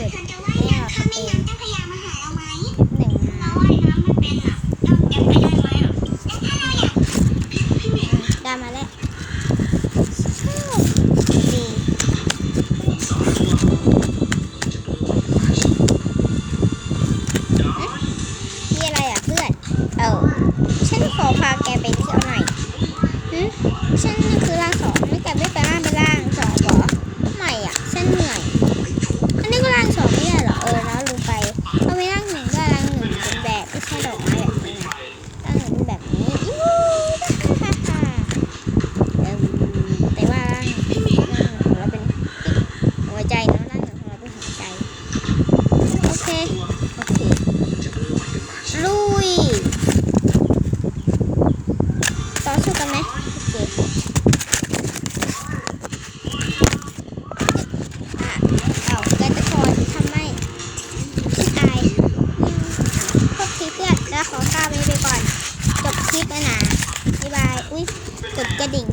哎呀！哎。 ลุยต่อสู้กันไหมโอเคเอากระตุ้นทำให้ชิดอพวกทีเพื่อนแล้วขอข้าไนี้ไปก่อน จบคลิปแล้วนะบ๊ายบาย อุ้ยกดกระดิ่ง